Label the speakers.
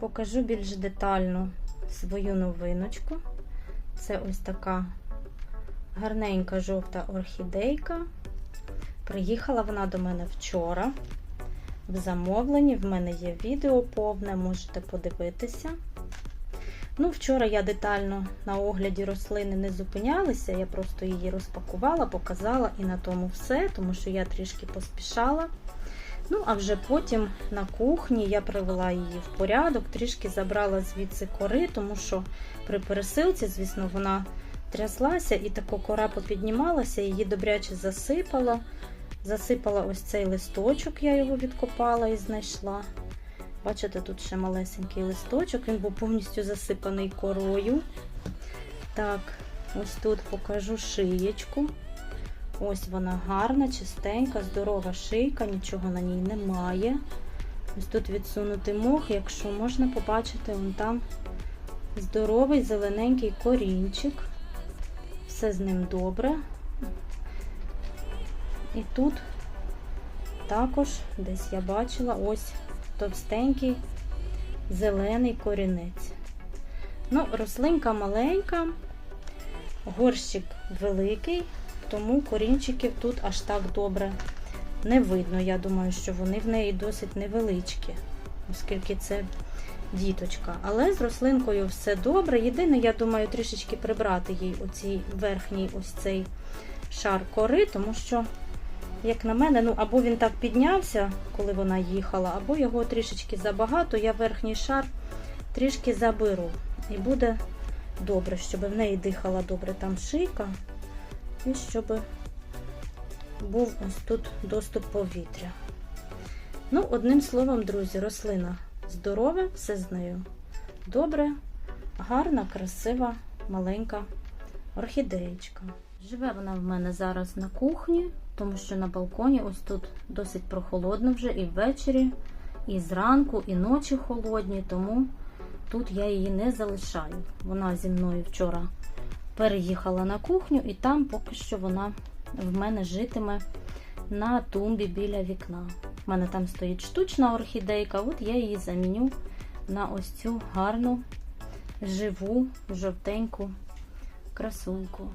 Speaker 1: Покажу більш детально свою новиночку. Це ось така гарненька жовта орхідейка. Приїхала вона до мене вчора. В замовленні в мене є відео повне, можете подивитися. Ну, Вчора я детально на огляді рослини не зупинялася, я просто її розпакувала, показала і на тому все, тому що я трішки поспішала. Ну, а вже потім на кухні я привела її в порядок, трішки забрала звідси кори, тому що при пересилці, звісно, вона тряслася і тако кора попіднімалася, її добряче засипала. Засипала ось цей листочок, я його відкопала і знайшла. Бачите, тут ще малесенький листочок, він був повністю засипаний корою. Так, ось тут покажу шиєчку. Ось вона гарна, чистенька, здорова шийка, нічого на ній немає. Ось тут відсунутий мох, якщо можна побачити, вон там здоровий зелененький корінчик. Все з ним добре. І тут також десь я бачила ось товстенький зелений корінець. Ну, рослинка маленька, горщик великий, тому корінчиків тут аж так добре не видно. Я думаю, що вони в неї досить невеличкі, оскільки це діточка. Але з рослинкою все добре. Єдине, я думаю, трішечки прибрати їй оцій верхній ось цей шар кори, тому що, як на мене, ну або він так піднявся, коли вона їхала, або його трішечки забагато, я верхній шар трішки заберу. І буде добре, щоб в неї дихала добре там шийка, і щоб був ось тут доступ повітря. Ну, одним словом, друзі, рослина здорова, все з нею добре, гарна, красива, маленька орхідеєчка. Живе вона в мене зараз на кухні, тому що на балконі ось тут досить прохолодно вже і ввечері, і зранку, і ночі холодні, тому тут я її не залишаю. Вона зі мною вчора переїхала на кухню, і там поки що вона в мене житиме на тумбі біля вікна. У мене там стоїть штучна орхідейка, от я її заміню на ось цю гарну, живу, жовтеньку красуньку.